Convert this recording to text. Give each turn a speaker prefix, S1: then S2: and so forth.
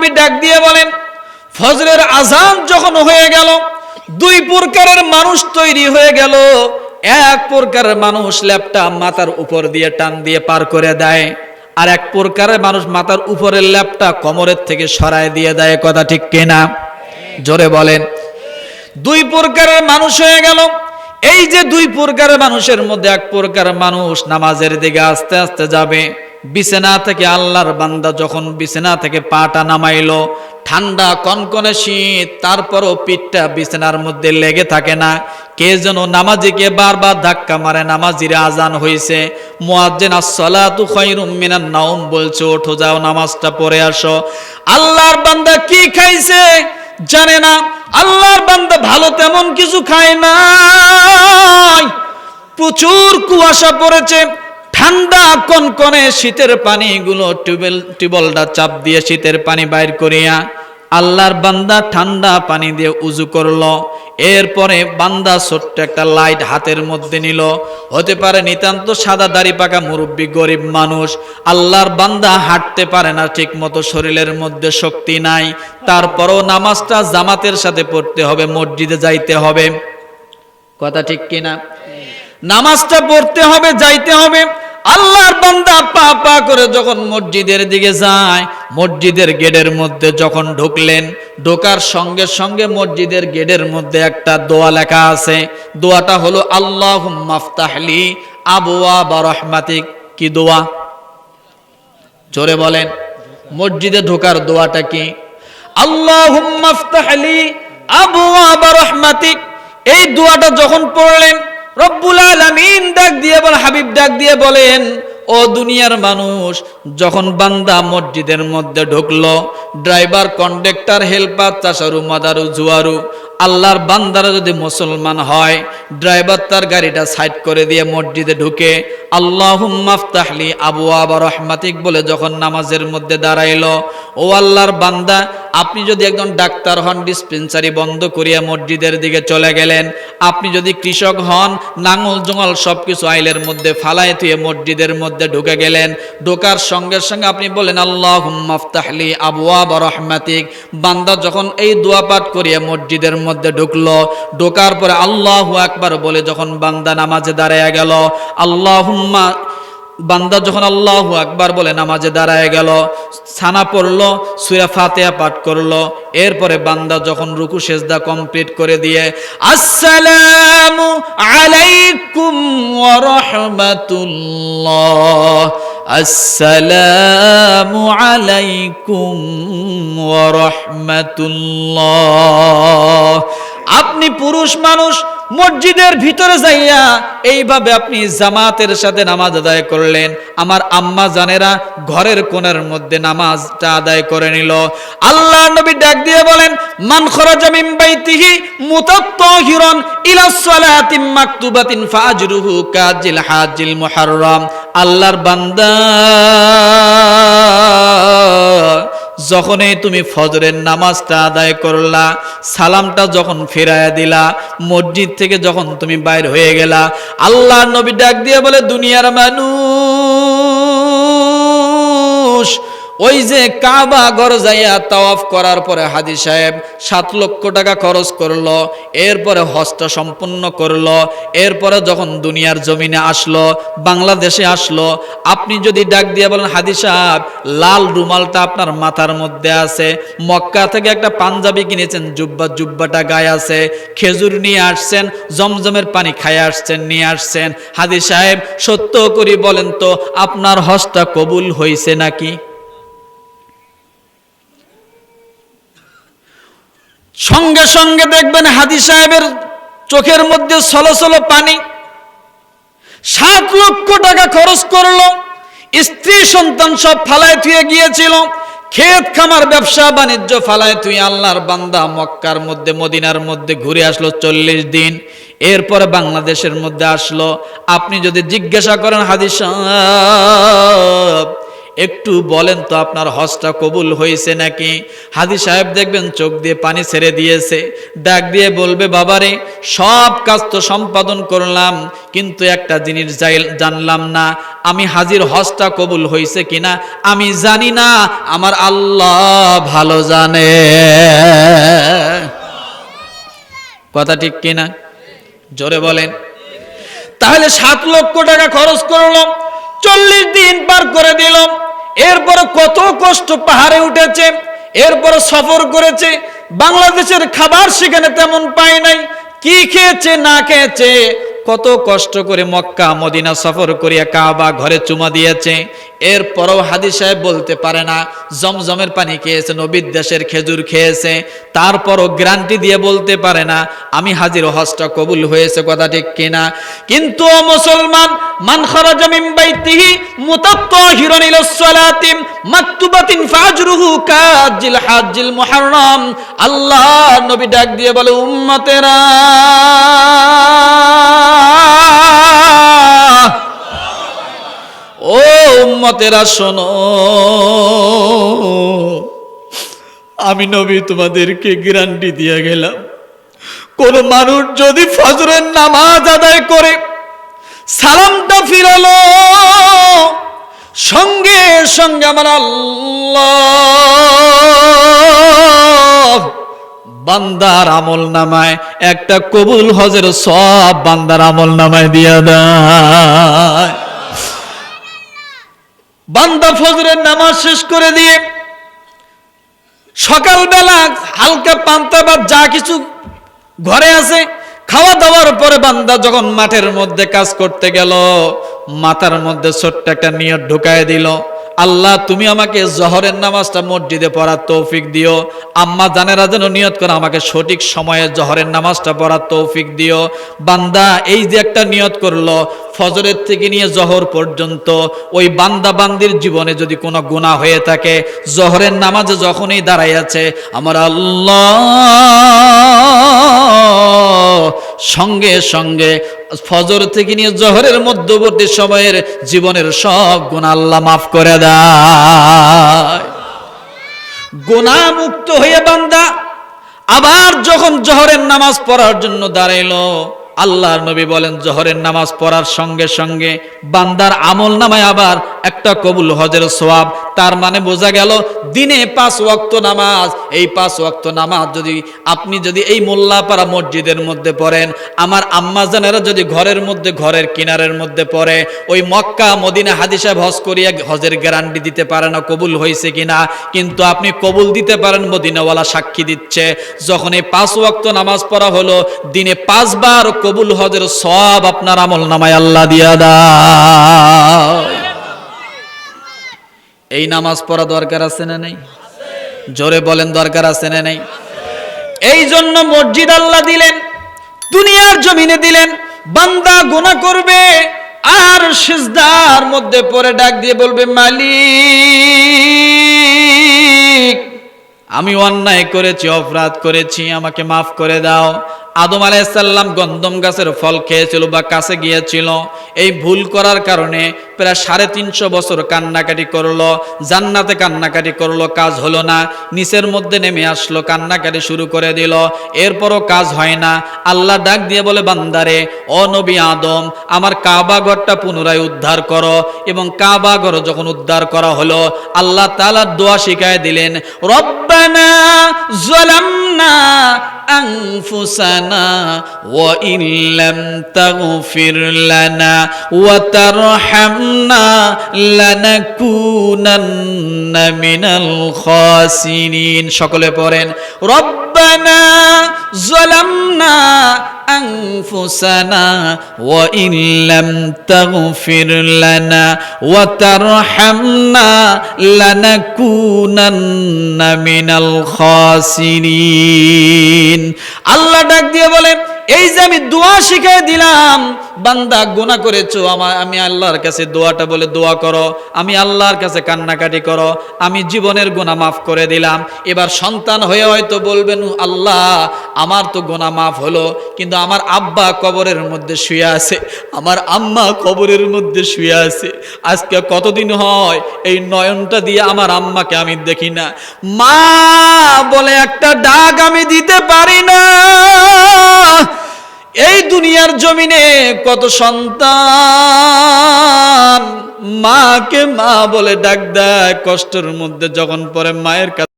S1: নবী ডাক দিয়ে বলেন, ফজরের আজান যখন হয়ে গেল, দুই প্রকারের মানুষ তৈরি হয়ে গেল। এক প্রকারের মানুষ ল্যাপটা মাথার উপর দিয়ে টান দিয়ে পার করে দেয় আর এক প্রকারের মানুষ মাথার উপরের ল্যাপটা কোমরের থেকে সরায় দিয়ে দেয়, কথা ঠিক কিনা? জোরে বলেন। দুই প্রকারের মানুষ হয়ে গেল। এই যে দুই প্রকারের মানুষের মধ্যে এক প্রকার মানুষ নামাজের দিকে আস্তে আস্তে যাবে। বিছানা থেকে আল্লাহর বান্দা যখন বিছানা থেকে পাটা নামাইল, ঠান্ডা কনকনে শীত, তারপরও পিঠটা বিছানার মধ্যে লেগে থাকে না। কে যেন নামাজিকে বারবার ধাক্কা মারে, নামাজিরে আজান হয়েছে মুয়াজ্জিন, আসসালাতু খায়রুম মিনান নাওম, বলছে, ওঠো যাও, নামাজটা পড়ে আসো। আল্লাহর বান্দা কি খাইছে জানে না। আল্লাহর বান্দা ভালো তেমন কিছু খায় না প্রচুর কুয়াশা পড়েছে। ঠান্ডা কনকনে শীতের পানিগুলো টিউবেল টিউবওয়েলটা চাপ দিয়ে শীতের পানি বাইর করিয়া আল্লাহর বান্দা ঠান্ডা পানি দিয়ে উজু করল। এরপরে বান্দা ছোট্ট একটা লাইট হাতের মধ্যে নিল। হতে পারে নিতান্ত সাদা দাড়ি পাকা মুরব্বী গরিব মানুষ। আল্লাহর বান্দা হাঁটতে পারে না ঠিক মতো শরীরের মধ্যে শক্তি নাই। তারপরও নামাজটা জামাতের সাথে পড়তে হবে, মসজিদে যাইতে হবে। কথা ঠিক কিনা? নামাজটা পড়তে হবে, যাইতে হবে। আল্লাহর বান্দা পা পা করে যখন মসজিদের দিকে যায়, মসজিদের গেটের মধ্যে যখন ঢুকলেন, ঢোকার সঙ্গে সঙ্গে মসজিদের গেটের মধ্যে একটা দোয়া লেখা আছে। দোয়াটা হলো আল্লাহ মাফতাহলি আবুয়া বা রহমাতিক। কি দোয়া? জোরে বলেন, মসজিদে ঢোকার দোয়াটা কি? আল্লাহ মাফতাহলি আবুয়া বা রহমাতিক। এই দোয়াটা যখন পড়লেন, রব্বুল আলামিন ডাক দিয়ে বল হাবিব ডাক দিয়ে বলেন, ও দুনিয়ার মানুষ, যখন বান্দা মসজিদের মধ্যে ঢুকলো, ড্রাইভার, কন্ডাক্টর, হেল্পার, চাষারু, মাদারু, জুয়ারু, আল্লাহর বান্দারা যদি মুসলমান হয়, ড্রাইভার তার গাড়িটা সাইড করে দিয়ে মসজিদে ঢুকে আল্লাহ আবু আবা রহমাতিক বলে যখন নামাজের মধ্যে দাঁড়াইল, ও আল্লাহর বান্দা আপনি যদি একজন ডাক্তার হন ডিসপেন্সারি বন্ধ করিয়া মসজিদের দিকে চলে গেলেন, আপনি যদি কৃষক হন, নাঙল জঙ্গল সব কিছু আইলের মধ্যে ফালায় থুয়ে মসজিদের মধ্যে ঢুকে গেলেন, ঢোকার সঙ্গে সঙ্গে আপনি বলেন আল্লাহ মাফতাহলি আবুয়া বা রহমাতিক। বান্দা যখন এই দোয়া পাঠ করিয়া মসজিদের মধ্যে ঢুকলো, ঢোকার পরে আল্লাহ আকবার বলে যখন বান্দা নামাজে দাঁড়ায় গেল, আল্লাহুম্মা বান্দা যখন আল্লাহ আকবার বলে নামাজে দাঁড়ায় গেল, ছানা পড়ল, সুরা ফাতেহা পাঠ করল, এরপরে বান্দা যখন রুকু সেজদা কমপ্লিট করে দিয়ে, আসসালামু আলাইকুম ওয়া আসসালামু আলাইকুম ওয়া আপনি পুরুষ মানুষ মসজিদের ভিতরে যাইয়া এইভাবে আপনি জামাতের সাথে নামাজ আদায় করলেন। আমার আম্মা জানেরা ঘরের কোণের মধ্যে নামাজটা আদায় করে নিল। আল্লাহ নবী ডাক দিয়ে বলেন, মান খরাজা মিন বাইতিহি মুতাত্তাহিরান ইলা সালাতিন মাকতুবাতিন ফাজরুহু কাজিল হাজিল মুহাররম। আল্লাহর বান্দা যখনই তুমি ফজরের নামাজটা আদায় করলা, সালামটা যখন ফেরায় দিলা, মসজিদ থেকে যখন তুমি বাইর হয়ে গেলা আল্লাহ নবী ডাক দিয়ে বলে, দুনিয়ার মানুষ ওই যে কাবা ঘর যাইয়া তাওয়াফ করার পরে হাদি সাহেব সাত লক্ষ টাকা খরচ করল, এরপরে হজটা সম্পূর্ণ করল, এরপরে যখন দুনিয়ার জমিনে আসলো, বাংলাদেশে আসলো, আপনি যদি ডাক দিয়ে বলেন হাদি সাহেব, লাল রুমালটা আপনার মাথার মধ্যে আছে, মক্কা থেকে একটা পাঞ্জাবি কিনেছেন, জুব্বা জুব্বাটা গায়ে আছে, খেজুর নিয়ে আসছেন, জমজমের পানি খাইয়ে আসছেন, নিয়ে আসছেন। হাদি সাহেব সত্য করি বলেন তো, আপনার হজটা কবুল হয়েছে নাকি? সঙ্গে সঙ্গে দেখবেন হাদি সাহেবের চোখের মধ্যে সলো সলো পানি। সাত লক্ষ টাকা খরচ করল, স্ত্রী সন্তান সব ফালায় থুয়ে গিয়েছিল, ক্ষেত খামার, ব্যবসা, বাণিজ্য ফালায় তুই আল্লাহর বান্দা মক্কার মধ্যে, মদিনার মধ্যে ঘুরে আসলো চল্লিশ দিন। এরপরে বাংলাদেশের মধ্যে আসলো। আপনি যদি জিজ্ঞাসা করেন হাদিস একটু বলেন তো আপনার হজটা কবুল হয়েছে নাকি? হাজি সাহেব দেখবেন চোখ দিয়ে পানি ছেড়ে দিয়েছে, ডাক দিয়ে বলবে, বাবারে, সব কাজ তো সম্পাদন করলাম, কিন্তু একটা জিনিস জানলাম না, আমি হাজির হজটা কবুল হয়েছে কিনা? আমি জানি না, আমার আল্লাহ ভালো জানে। কথা ঠিক কিনা? জোরে বলেন। তাহলে সাত লক্ষ টাকা খরচ করলাম। চল্লিশ দিন পার করে দিল এরপর কত কষ্ট পাহাড়ে উঠেছে, এরপর সফর করেছে, বাংলাদেশের খাবার সেখানে তেমন পায় নাই, কি খেয়েছে, না খেয়েছে, কত কষ্ট করে মক্কা, মদিনা সফর করিয়া কাবা ঘরে চুমা দিয়েছে এরপরও হাদি সাহেব বলতে পারে না, জমজমের পানি খেয়েছে, নবীর দেশের খেজুর খেয়েছে, তারপরও গ্যারান্টি দিয়ে বলতে পারে না, আমি হাজির হজটা কবুল হয়েছে কথা ঠিক কিনা। কিন্তু ও মুসলমান, মান খারাজা বাইতিহি মুতাত্তাহিরান ইলা মাকতুবাতিন ফাজরুহু কাজিল মুহাররম। আল্লাহ নবী ডাক দিয়ে বলে, উম্মতেরা ও উম্মতেরা, শোনো। আমি নবী তোমাদেরকে গ্যারান্টি দিয়ে গেলাম। কোন মানুষ যদি ফজরের নামাজ আদায় করে, সালামটা ফিরালো, সঙ্গে সঙ্গে আমার আল্লাহ বান্দার আমল নামায়, একটা কবুল হজের সব বান্দার আমল নামায় দিয়া দেয়। বান্দা ফজরের নামাজ শেষ করে দিয়ে সকালবেলা হালকা পান্তা বা যা কিছু ঘরে আছে খাওয়া দাওয়ার পরে বান্দা যখন মাঠের মধ্যে কাজ করতে গেল, মাথার মধ্যে ছোট্ট একটা নিয়ত ঢুকায় দিল, আল্লাহ তুমি আমাকে জহরের নামাজটা মসজিদে পড়ার তৌফিক দিও, আম্মা জানেরা যেন নিয়ত করে আমাকে সঠিক সময়ে জহরের নামাজটা পড়ার তৌফিক দিও। বান্দা এই যে একটা নিয়ত করল ফজরের থেকে নিয়ে জহর পর্যন্ত ওই বান্দা বান্দির জীবনে যদি কোনো গুণা হয়ে থাকে, জহরের নামাজে যখনই দাঁড়াইয়াছে আমার আল্লাহ সঙ্গে সঙ্গে ফজর থেকে নিয়ে জহরের মধ্যবর্তী সময়ের জীবনের সব গুণা আল্লাহ মাফ করে দেয়। গুণামুক্ত হয়ে বান্দা আবার যখন জহরের নামাজ পড়ার জন্য দাঁড়াইলো আল্লাহর নবী বলেন, জহরের নামাজ পড়ার সঙ্গে সঙ্গে বান্দার আমল নামায় আবার একটা কবুল হজের সোয়াব। তার মানে বোঝা গেল, দিনে পাঁচ ওয়াক্ত নামাজ, এই পাঁচ ওয়াক্ত নামাজ যদি আপনি যদি এই মোল্লাপাড়া মসজিদের মধ্যে পড়েন, আমার আম্মা জানেরা যদি ঘরের মধ্যে, ঘরের কিনারের মধ্যে পড়ে, ওই মক্কা মদিনা হাদিসা হজ করিয়া হজের গ্যারান্টি দিতে পারে না, কবুল হয়েছে কিনা, কিন্তু আপনি কবুল দিতে পারেন, মদিনাওয়ালা সাক্ষী দিচ্ছে। যখন এই পাঁচ ওয়াক্ত নামাজ পড়া হলো, দিনে পাঁচবার কবুল হজের সব আপনার আমল নামায় আল্লাহ দিয়া দাও। এই নামাজ পড়া দরকার আছে না নেই? জোরে বলেন, দরকার আছে না নেই? এই জন্য মসজিদ আল্লাহ দিলেন, দুনিয়ার জমিনে দিলেন, বান্দা গুনাহ করবে, আর সিজদার মধ্যে পরে ডাক দিয়ে বলবে, মালিক, আমি অন্যায় করেছি, অপরাধ করেছি, আমাকে মাফ করে দাও। আদম আলাইসাল্লাম গন্ধম গাছের ফল খেয়েছিল বা কাছে গিয়েছিল। এই ভুল করার কারণে প্রায় সাড়ে তিনশো বছর কান্নাকাটি করল, জান্নাতে কান্নাকাটি করল, কাজ হলো না, নিচের মধ্যে নেমে আসলো, কান্নাকাটি শুরু করে দিল। এরপরও কাজ হয় না। আল্লাহ ডাক দিয়ে বলে, বান্দারে, ও নবী আদম, আমার কাবা ঘরটা পুনরায় উদ্ধার করো এবং কাবা ঘর যখন উদ্ধার করা হলো, আল্লাহ তাআলা দোয়া শিখায় দিলেন, রব্বানা জালামনা أنفسنا وإن لم تغفر لنا وترحمنا لنكونن من الخاسرين شكرا بورين ربنا ظلمنا أنفسنا وإن لم تغفر لنا وترحمنا لنكونن من الخاسرين আল্লাহ ডাক দিয়ে বলে এই যে আমি দোয়া শিখাই দিলাম বান্দা গুনাহ করেছ আমার আমি আল্লাহর কাছে দোয়াটা বলে দোয়া করো, আমি আল্লাহর কাছে কান্নাকাটি করো, আমি জীবনের গুনাহ মাফ করে দিলাম। এবার সন্তান হয়ে হয়তো বলবেন আল্লাহ, আমার তো গোনা মাফ হলো, কিন্তু আমার আব্বা কবরের মধ্যে শুয়ে আছে, আমার আম্মা কবরের মধ্যে শুয়ে আছে। আজকে কতদিন হয়, এই নয়নটা দিয়ে আমার আম্মাকে আমি দেখি না। মা বলে একটা ডাক আমি দিতে পারি না। এই দুনিয়ার জমিনে কত সন্তান? মাকে মা বলে ডাক দেয়, কষ্টের মধ্যে যখন পরে মায়ের কাছে